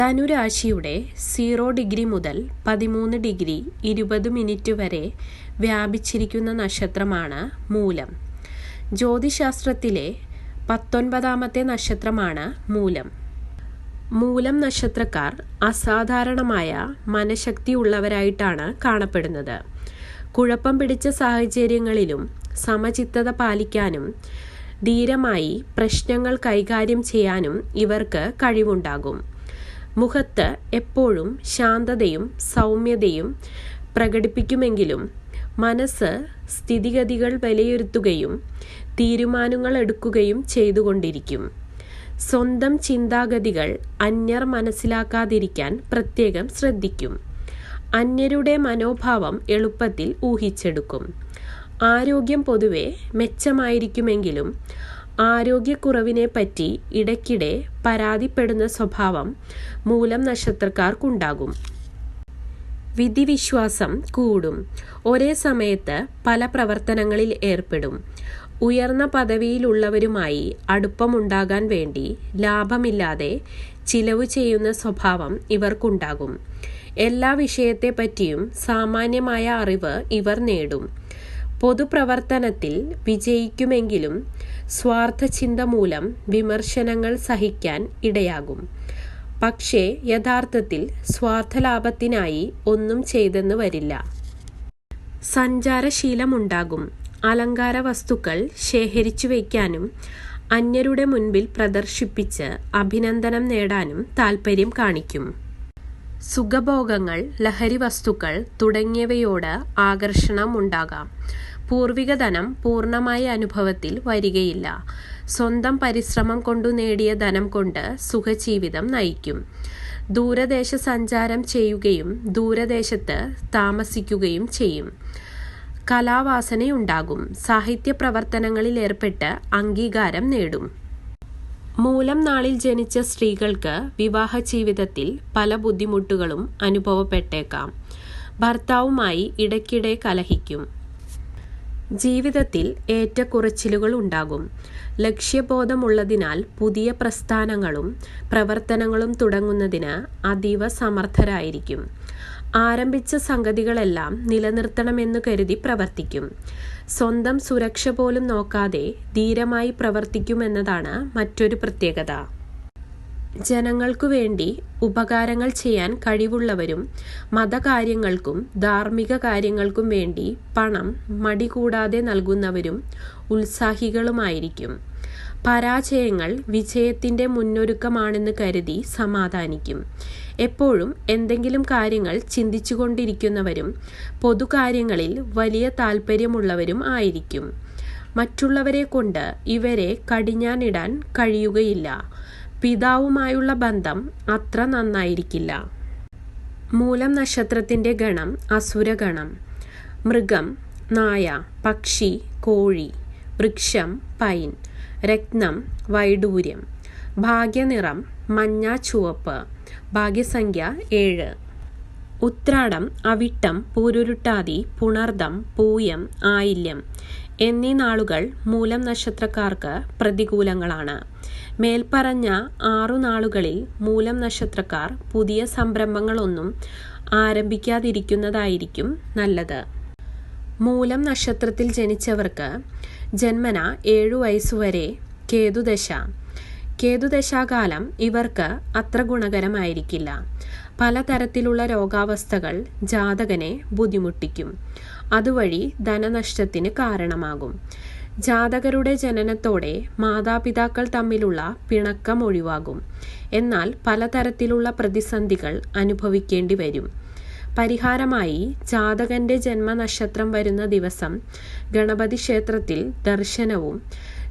ധനുരാശിയുടെ zero degree മുതൽ പതിമൂന്ന് degree ഇരുപത് മിനിറ്റ് വരെ വ്യാപിച്ചിരിക്കുന്ന നക്ഷത്രമാണ് മൂലം. ജ്യോതിശാസ്ത്രത്തിലെ പത്തൊൻപതാമത്തെ നക്ഷത്രമാണ് മൂലം. മൂലം നക്ഷത്രക്കാർ അസാധാരണമായ മനഃശക്തി ഉള്ളവരായിട്ടാണ് കാണപ്പെടുന്നത്. കുഴപ്പം പിടിച്ച സാഹചര്യങ്ങളിലും സമചിത്തത പാലിക്കാനും ധീരമായി പ്രശ്നങ്ങൾ കൈകാര്യം ചെയ്യാനും ഇവർക്ക് കഴിവുണ്ടാകും. മുഖത്ത് എപ്പോഴും ശാന്തതയും സൗമ്യതയും പ്രകടിപ്പിക്കുമെങ്കിലും മനസ്സ് സ്ഥിതിഗതികൾ വിലയിരുത്തുകയും തീരുമാനങ്ങൾ എടുക്കുകയും ചെയ്തുകൊണ്ടിരിക്കും. സ്വന്തം ചിന്താഗതികൾ അന്യർ മനസ്സിലാക്കാതിരിക്കാൻ പ്രത്യേകം ശ്രദ്ധിക്കും. അന്യരുടെ മനോഭാവം എളുപ്പത്തിൽ ഊഹിച്ചെടുക്കും. ആരോഗ്യം പൊതുവെ മെച്ചമായിരിക്കുമെങ്കിലും ആരോഗ്യക്കുറവിനെപ്പറ്റി ഇടയ്ക്കിടെ പരാതിപ്പെടുന്ന സ്വഭാവം മൂലം നക്ഷത്രക്കാർക്കുണ്ടാകും. വിധിവിശ്വാസം കൂടും. ഒരേ സമയത്ത് പല പ്രവർത്തനങ്ങളിൽ ഏർപ്പെടും. ഉയർന്ന പദവിയിലുള്ളവരുമായി അടുപ്പമുണ്ടാകാൻ വേണ്ടി ലാഭമില്ലാതെ ചിലവ് ചെയ്യുന്ന സ്വഭാവം ഇവർക്കുണ്ടാകും. എല്ലാ വിഷയത്തെപ്പറ്റിയും സാമാന്യമായ അറിവ് ഇവർ നേടും. പൊതുപ്രവർത്തനത്തിൽ വിജയിക്കുമെങ്കിലും സ്വാർത്ഥചിന്ത മൂലം വിമർശനങ്ങൾ സഹിക്കാൻ ഇടയാകും. പക്ഷേ യഥാർത്ഥത്തിൽ സ്വാർത്ഥലാഭത്തിനായി ഒന്നും ചെയ്തെന്ന് വരില്ല. സഞ്ചാരശീലമുണ്ടാകും. അലങ്കാര വസ്തുക്കൾ ശേഖരിച്ചു വയ്ക്കാനും അന്യരുടെ മുൻപിൽ പ്രദർശിപ്പിച്ച് അഭിനന്ദനം നേടാനും താൽപ്പര്യം കാണിക്കും. സുഖഭോഗങ്ങൾ ലഹരി വസ്തുക്കൾ തുടങ്ങിയവയോട് ആകർഷണം ഉണ്ടാകാം പൂർവികധനം പൂർണമായ അനുഭവത്തിൽ വരികയില്ല. സ്വന്തം പരിശ്രമം കൊണ്ടു നേടിയ ധനം കൊണ്ട് സുഖജീവിതം നയിക്കും. ദൂരദേശ സഞ്ചാരം ചെയ്യുകയും ദൂരദേശത്ത് താമസിക്കുകയും ചെയ്യും. കലാവാസനയുണ്ടാകും. സാഹിത്യ പ്രവർത്തനങ്ങളിൽ ഏർപ്പെട്ട് അംഗീകാരം നേടും. മൂലം നാളിൽ ജനിച്ച സ്ത്രീകൾക്ക് വിവാഹ ജീവിതത്തിൽ പല ബുദ്ധിമുട്ടുകളും അനുഭവപ്പെട്ടേക്കാം. ഭർത്താവുമായി ഇടയ്ക്കിടെ കലഹിക്കും. ജീവിതത്തിൽ ഏറ്റക്കുറച്ചിലുകൾ ഉണ്ടാകും. ലക്ഷ്യബോധമുള്ളതിനാൽ പുതിയ പ്രസ്ഥാനങ്ങളും പ്രവർത്തനങ്ങളും തുടങ്ങുന്നതിന് അതീവ സമർത്ഥരായിരിക്കും. ആരംഭിച്ച സംഗതികളെല്ലാം നിലനിർത്തണമെന്നു കരുതി പ്രവർത്തിക്കും. സ്വന്തം സുരക്ഷ പോലും നോക്കാതെ ധീരമായി പ്രവർത്തിക്കുമെന്നതാണ് മറ്റൊരു പ്രത്യേകത. ജനങ്ങൾക്കു വേണ്ടി ഉപകാരങ്ങൾ ചെയ്യാൻ കഴിവുള്ളവരും മതകാര്യങ്ങൾക്കും ധാർമ്മിക കാര്യങ്ങൾക്കും വേണ്ടി പണം മടി കൂടാതെ നൽകുന്നവരും ഉത്സാഹികളുമായിരിക്കും. പരാജയങ്ങൾ വിജയത്തിന്റെ മുന്നൊരുക്കമാണെന്ന് കരുതി സമാധാനിക്കും. എപ്പോഴും എന്തെങ്കിലും കാര്യങ്ങൾ ചിന്തിച്ചുകൊണ്ടിരിക്കുന്നവരും പൊതുകാര്യങ്ങളിൽ വലിയ താല്പര്യമുള്ളവരും ആയിരിക്കും. മറ്റുള്ളവരെ കൊണ്ട് ഇവരെ കടിഞ്ഞാനിടാൻ കഴിയുകയില്ല. പിതാവുമായുള്ള ബന്ധം അത്ര നന്നായിരിക്കില്ല. മൂലം നക്ഷത്രത്തിന്റെ ഗണം അസുരഗണം. മൃഗം നായ പക്ഷി കോഴി വൃക്ഷം പൈൻ. രത്നം വൈഡൂര്യം. ഭാഗ്യനിറം മഞ്ഞ ചുവപ്പ്. ഭാഗ്യസംഖ്യ ഏഴ്. ഉത്രാടം അവിട്ടം പൂരുരുട്ടാതി പുണർദം പൂയം ആയില്യം. എന്നീ നാളുകൾ മൂലം നക്ഷത്രക്കാർക്ക് പ്രതികൂലങ്ങളാണ്. മേൽപ്പറഞ്ഞ ആറു നാളുകളിൽ മൂലം നക്ഷത്രക്കാർ പുതിയ സംരംഭങ്ങളൊന്നും ആരംഭിക്കാതിരിക്കുന്നതായിരിക്കും നല്ലത്. മൂലം നക്ഷത്രത്തിൽ ജനിച്ചവർക്ക് ജന്മന ഏഴു വയസ്സുവരെ കേതുദശ. കേതുദശാകാലം ഇവർക്ക് അത്ര ഗുണകരമായിരിക്കില്ല. പലതരത്തിലുള്ള രോഗാവസ്ഥകൾ ജാതകനെ ബുദ്ധിമുട്ടിക്കും. അതുവഴി ധനനഷ്ടത്തിന് കാരണമാകും. ജാതകരുടെ ജനനത്തോടെ മാതാപിതാക്കൾ തമ്മിലുള്ള പിണക്കം ഒഴിവാകും. എന്നാൽ പലതരത്തിലുള്ള പ്രതിസന്ധികൾ അനുഭവിക്കേണ്ടി വരും. പരിഹാരമായി ജാതകന്റെ ജന്മനക്ഷത്രം വരുന്ന ദിവസം ഗണപതി ക്ഷേത്രത്തിൽ ദർശനവും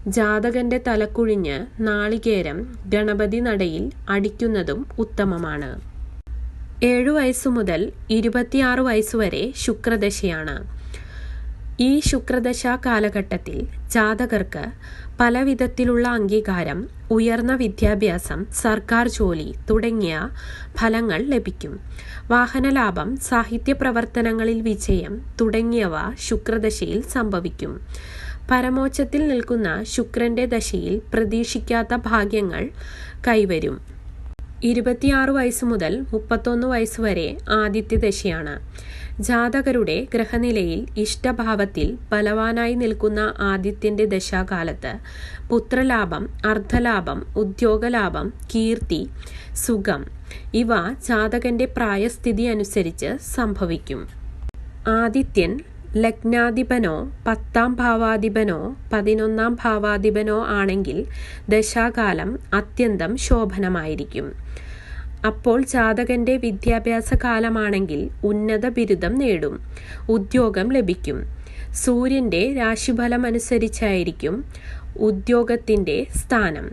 ജാതകന്റെ തലക്കുഴിഞ്ഞ് നാളികേരം ഗണപതി നടയിൽ അടിക്കുന്നതും ഉത്തമമാണ്. ഏഴു വയസ്സു മുതൽ ഇരുപത്തിയാറ് വയസ്സുവരെ ശുക്രദശയാണ്. ഈ ശുക്രദശാ കാലഘട്ടത്തിൽ ജാതകർക്ക് പലവിധത്തിലുള്ള അംഗീകാരം ഉയർന്ന വിദ്യാഭ്യാസം സർക്കാർ ജോലി തുടങ്ങിയ ഫലങ്ങൾ ലഭിക്കും. വാഹനലാഭം സാഹിത്യ പ്രവർത്തനങ്ങളിൽ വിജയം തുടങ്ങിയവ ശുക്രദശയിൽ സംഭവിക്കും. പരമോച്ചത്തിൽ നിൽക്കുന്ന ശുക്രന്റെ ദശയിൽ പ്രതീക്ഷിക്കാത്ത ഭാഗ്യങ്ങൾ കൈവരും. ഇരുപത്തിയാറ് വയസ്സ് മുതൽ മുപ്പത്തൊന്ന് വയസ്സ് വരെ ആദിത്യ ദശയാണ്. ജാതകരുടെ ഗ്രഹനിലയിൽ ഇഷ്ടഭാവത്തിൽ ബലവാനായി നിൽക്കുന്ന ആദിത്യന്റെ ദശാകാലത്ത് പുത്രലാഭം അർദ്ധലാഭം ഉദ്യോഗലാഭം കീർത്തി സുഖം ഇവ ജാതകന്റെ പ്രായസ്ഥിതി അനുസരിച്ച് സംഭവിക്കും. ആദിത്യൻ ലഗ്നാധിപനോ പത്താം ഭാവാധിപനോ പതിനൊന്നാം ഭാവാധിപനോ ആണെങ്കിൽ ദശാകാലം അത്യന്തം ശോഭനമായിരിക്കും. അപ്പോൾ ജാതകന്റെ വിദ്യാഭ്യാസ കാലമാണെങ്കിൽ ഉന്നത ബിരുദം നേടും. ഉദ്യോഗം ലഭിക്കും. സൂര്യന്റെ രാശിഫലം അനുസരിച്ചായിരിക്കും ഉദ്യോഗത്തിന്റെ സ്ഥാനം.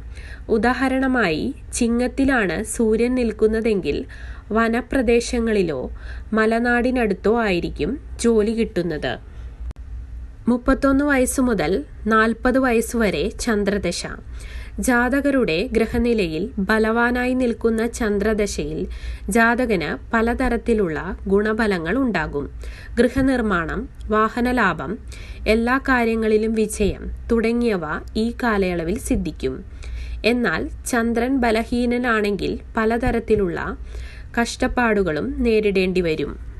ഉദാഹരണമായി ചിങ്ങത്തിലാണ് സൂര്യൻ നിൽക്കുന്നതെങ്കിൽ വനപ്രദേശങ്ങളിലോ മലനാടിനടുത്തോ ആയിരിക്കും ജോലി കിട്ടുന്നത്. മുപ്പത്തൊന്ന് വയസ്സ് മുതൽ നാൽപ്പത് വരെ ചന്ദ്രദശ. ജാതകരുടെ ഗ്രഹനിലയിൽ ബലവാനായി നിൽക്കുന്ന ചന്ദ്രദശയിൽ ജാതകന് പലതരത്തിലുള്ള ഗുണഫലങ്ങൾ ഉണ്ടാകും. ഗൃഹനിർമ്മാണം വാഹനലാഭം എല്ലാ കാര്യങ്ങളിലും വിജയം തുടങ്ങിയവ ഈ കാലയളവിൽ സിദ്ധിക്കും. എന്നാൽ ചന്ദ്രൻ ബലഹീനനാണെങ്കിൽ പലതരത്തിലുള്ള കഷ്ടപ്പാടുകളും നേരിടേണ്ടി വരും.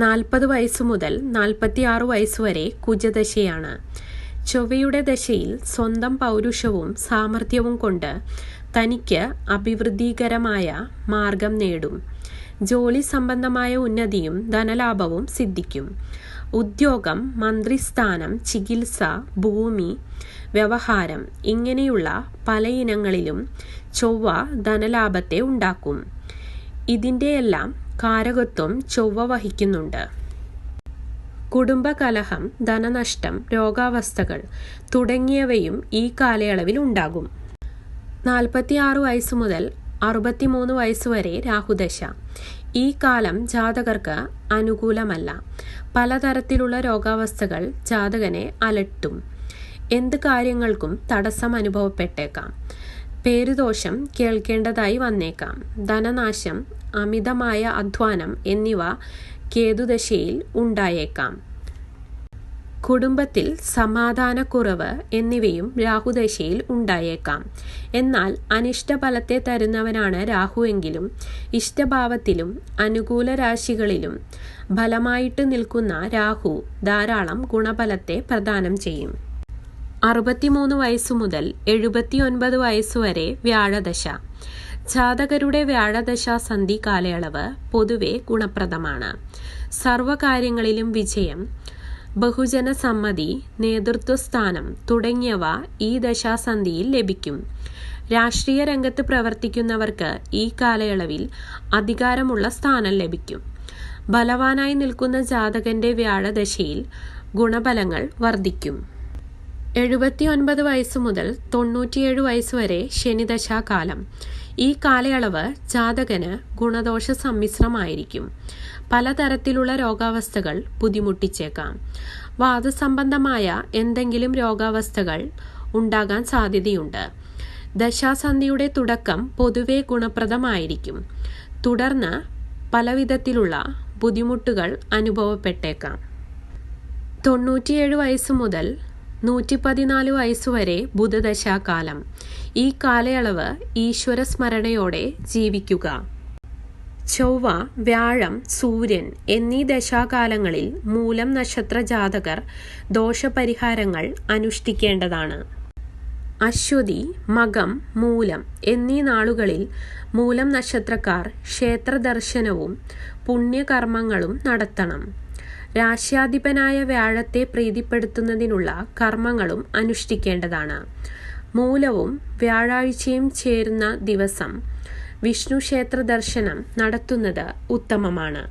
നാൽപ്പത് വയസ്സ് മുതൽ നാൽപ്പത്തിയാറ് വയസ്സ് വരെ കുജദശയാണ്. ചൊവ്വയുടെ ദശയിൽ സ്വന്തം പൗരുഷവും സാമർഥ്യവും കൊണ്ട് തനിക്ക് അഭിവൃദ്ധികരമായ മാർഗം നേടും. ജോലി സംബന്ധമായ ഉന്നതിയും ധനലാഭവും സിദ്ധിക്കും. ഉദ്യോഗം മന്ത്രിസ്ഥാനം ചികിത്സ ഭൂമി വ്യവഹാരം ഇങ്ങനെയുള്ള പലയിനങ്ങളിലും ചൊവ്വ ധനലാഭത്തെ ഉണ്ടാക്കും. ഇതിന്റെയെല്ലാം കാരകത്വം ചൊവ്വ വഹിക്കുന്നുണ്ട്. കുടുംബകലഹം ധനനഷ്ടം രോഗാവസ്ഥകൾ തുടങ്ങിയവയും ഈ കാലയളവിൽ ഉണ്ടാകും. നാൽപ്പത്തിയാറ് വയസ്സ് മുതൽ അറുപത്തിമൂന്ന് വയസ്സ് വരെ രാഹുദശ. ഈ കാലം ജാതകർക്ക് അനുകൂലമല്ല. പലതരത്തിലുള്ള രോഗാവസ്ഥകൾ ജാതകനെ അലട്ടും. എന്ത് കാര്യങ്ങൾക്കും തടസ്സം അനുഭവപ്പെട്ടേക്കാം. പേരുദോഷം കേൾക്കേണ്ടതായി വന്നേക്കാം. ധനനാശം അമിതമായ അധ്വാനം എന്നിവ കേതുദശയിൽ ഉണ്ടായേക്കാം. കുടുംബത്തിൽ സമാധാനക്കുറവ് എന്നിവയും രാഹുദശയിൽ ഉണ്ടായേക്കാം. എന്നാൽ അനിഷ്ടഫലത്തെ തരുന്നവനാണ് രാഹുവെങ്കിലും ഇഷ്ടഭാവത്തിലും അനുകൂല രാശികളിലും ഫലമായിട്ട് നിൽക്കുന്ന രാഹു ധാരാളം ഗുണഫലത്തെ പ്രദാനം ചെയ്യും. അറുപത്തിമൂന്ന് വയസ്സു മുതൽ എഴുപത്തിയൊൻപത് വയസ്സുവരെ വ്യാഴദശ. ജാതകരുടെ വ്യാഴദശ സന്ധി കാലയളവ് പൊതുവെ ഗുണപ്രദമാണ്. സർവകാര്യങ്ങളിലും വിജയം ബഹുജന സമ്മതി നേതൃത്വസ്ഥാനം തുടങ്ങിയവ ഈ ദശാസന്ധിയിൽ ലഭിക്കും. രാഷ്ട്രീയ രംഗത്ത് പ്രവർത്തിക്കുന്നവർക്ക് ഈ കാലയളവിൽ അധികാരമുള്ള സ്ഥാനം ലഭിക്കും. ബലവാനായി നിൽക്കുന്ന ജാതകന്റെ വ്യാഴദശയിൽ ഗുണഫലങ്ങൾ വർദ്ധിക്കും. എഴുപത്തിയൊൻപത് വയസ്സ് മുതൽ തൊണ്ണൂറ്റിയേഴ് വയസ്സ് വരെ ശനിദശാകാലം. ഈ കാലയളവ് ജാതകന് ഗുണദോഷ സമ്മിശ്രമായിരിക്കും. പലതരത്തിലുള്ള രോഗാവസ്ഥകൾ ബുദ്ധിമുട്ടിച്ചേക്കാം. വാദസംബന്ധമായ എന്തെങ്കിലും രോഗാവസ്ഥകൾ ഉണ്ടാകാൻ സാധ്യതയുണ്ട്. ദശാസന്ധിയുടെ തുടക്കം പൊതുവെ ഗുണപ്രദമായിരിക്കും. തുടർന്ന് പലവിധത്തിലുള്ള ബുദ്ധിമുട്ടുകൾ അനുഭവപ്പെട്ടേക്കാം. തൊണ്ണൂറ്റിയേഴ് വയസ്സ് മുതൽ നൂറ്റി പതിനാല് വയസ്സുവരെ ബുധദശാകാലം. ഈ കാലയളവ് ഈശ്വര സ്മരണയോടെ ജീവിക്കുക. ചൊവ്വ വ്യാഴം സൂര്യൻ എന്നീ ദശാകാലങ്ങളിൽ മൂലം നക്ഷത്ര ജാതകർ ദോഷപരിഹാരങ്ങൾ അനുഷ്ഠിക്കേണ്ടതാണ്. അശ്വതി മകം മൂലം എന്നീ നാളുകളിൽ മൂലം നക്ഷത്രക്കാർ ക്ഷേത്രദർശനവും പുണ്യകർമ്മങ്ങളും നടത്തണം. രാശ്യാധിപനായ വ്യാഴത്തെ പ്രീതിപ്പെടുത്തുന്നതിനുള്ള കർമ്മങ്ങളും അനുഷ്ഠിക്കേണ്ടതാണ്. മൂലവും വ്യാഴാഴ്ചയും ചേരുന്ന ദിവസം വിഷ്ണു ക്ഷേത്ര ദർശനം നടത്തുന്നത് ഉത്തമമാണ്.